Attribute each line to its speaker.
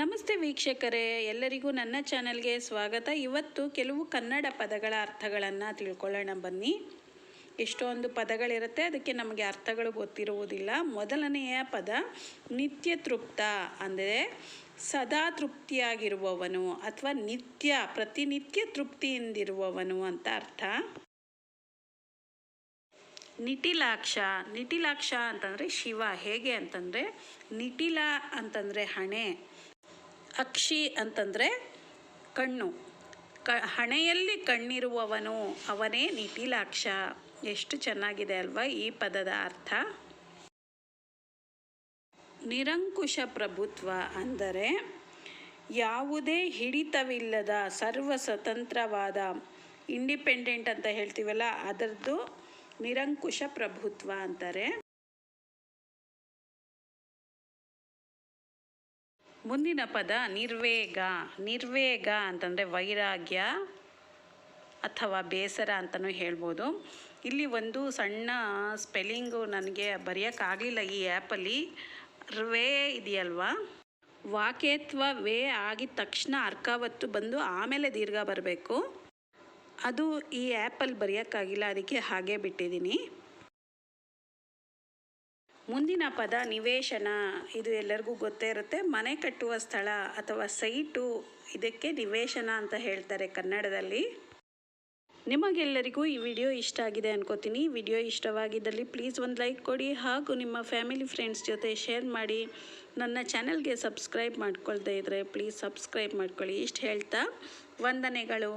Speaker 1: ನಮಸ್ತೆ ವೀಕ್ಷಕರೇ, ಎಲ್ಲರಿಗೂ ನನ್ನ ಚಾನೆಲ್ಗೆ ಸ್ವಾಗತ. ಇವತ್ತು ಕೆಲವು ಕನ್ನಡ ಪದಗಳ ಅರ್ಥಗಳನ್ನು ತಿಳ್ಕೊಳ್ಳೋಣ ಬನ್ನಿ. ಎಷ್ಟೊಂದು ಪದಗಳಿರುತ್ತೆ, ಅದಕ್ಕೆ ನಮಗೆ ಅರ್ಥಗಳು ಗೊತ್ತಿರುವುದಿಲ್ಲ. ಮೊದಲನೆಯ ಪದ ನಿತ್ಯ ತೃಪ್ತ ಅಂದರೆ ಸದಾ ತೃಪ್ತಿಯಾಗಿರುವವನು ಅಥವಾ ನಿತ್ಯ, ಪ್ರತಿನಿತ್ಯ ತೃಪ್ತಿಯಿಂದಿರುವವನು ಅಂತ ಅರ್ಥ. ನಿಟಿಲಾಕ್ಷ ನಿಟಿಲಾಕ್ಷ ಅಂತಂದರೆ ಶಿವ. ಹೇಗೆ ಅಂತಂದರೆ ನಿಟಿಲ ಅಂತಂದರೆ ಹಣೆ. ಅಕ್ಷಿ ಅಂತಂದರೆ ಕಣ್ಣು. ಕ, ಹಣೆಯಲ್ಲಿ ಕಣ್ಣಿರುವವನು ಅವನೇ ನಿಟಿಲಾಕ್ಷ. ಎಷ್ಟು ಚೆನ್ನಾಗಿದೆ ಅಲ್ವಾ ಈ ಪದದ ಅರ್ಥ? ನಿರಂಕುಶ ಪ್ರಭುತ್ವ ಅಂದರೆ ಯಾವುದೇ ಹಿಡಿತವಿಲ್ಲದ ಸರ್ವ ಸ್ವತಂತ್ರವಾದ ಇಂಡಿಪೆಂಡೆಂಟ್ ಅಂತ ಹೇಳ್ತೀವಲ್ಲ, ಅದರದ್ದು ನಿರಂಕುಶ ಪ್ರಭುತ್ವ ಅಂತಾರೆ. ಮುಂದಿನ ಪದ ನಿರ್ವೇಗ. ನಿರ್ವೇಗ ಅಂತಂದರೆ ವೈರಾಗ್ಯ ಅಥವಾ ಬೇಸರ ಅಂತಲೂ ಹೇಳ್ಬೋದು. ಇಲ್ಲಿ ಒಂದು ಸಣ್ಣ ಸ್ಪೆಲ್ಲಿಂಗು ನನಗೆ ಬರೆಯೋಕ್ಕಾಗಲಿಲ್ಲ ಈ ಆ್ಯಪಲ್ಲಿ. ರವೇ ಇದೆಯಲ್ವಾ? ವಾಕ್ಯತ್ವ ವೇ ಆಗಿದ ತಕ್ಷಣ ಅರ್ಕಾವತ್ತು ಬಂದು ಆಮೇಲೆ ದೀರ್ಘ ಬರಬೇಕು. ಅದು ಈ ಆ್ಯಪಲ್ಲಿ ಬರೆಯೋಕ್ಕಾಗಿಲ್ಲ, ಅದಕ್ಕೆ ಹಾಗೆ ಬಿಟ್ಟಿದ್ದೀನಿ. ಮುಂದಿನ ಪದ ನಿವೇಶನ, ಇದು ಎಲ್ಲರಿಗೂ ಗೊತ್ತೇ ಇರುತ್ತೆ. ಮನೆ ಕಟ್ಟುವ ಸ್ಥಳ ಅಥವಾ ಸೈಟು, ಇದಕ್ಕೆ ನಿವೇಶನ ಅಂತ ಹೇಳ್ತಾರೆ ಕನ್ನಡದಲ್ಲಿ. ನಿಮಗೆಲ್ಲರಿಗೂ ಈ ವಿಡಿಯೋ ಇಷ್ಟ ಆಗಿದೆ ಅನ್ಕೋತೀನಿ. ವಿಡಿಯೋ ಇಷ್ಟವಾಗಿದ್ದಲ್ಲಿ ಪ್ಲೀಸ್ ಒಂದು ಲೈಕ್ ಕೊಡಿ ಹಾಗೂ ನಿಮ್ಮ ಫ್ಯಾಮಿಲಿ ಫ್ರೆಂಡ್ಸ್ ಜೊತೆ ಶೇರ್ ಮಾಡಿ. ನನ್ನ ಚಾನೆಲ್ಗೆ ಸಬ್ಸ್ಕ್ರೈಬ್ ಮಾಡ್ಕೊಳ್ತಾ ಇದ್ದರೆ ಪ್ಲೀಸ್ ಸಬ್ಸ್ಕ್ರೈಬ್ ಮಾಡ್ಕೊಳ್ಳಿ. ಇಷ್ಟು ಹೇಳ್ತಾ ವಂದನೆಗಳು.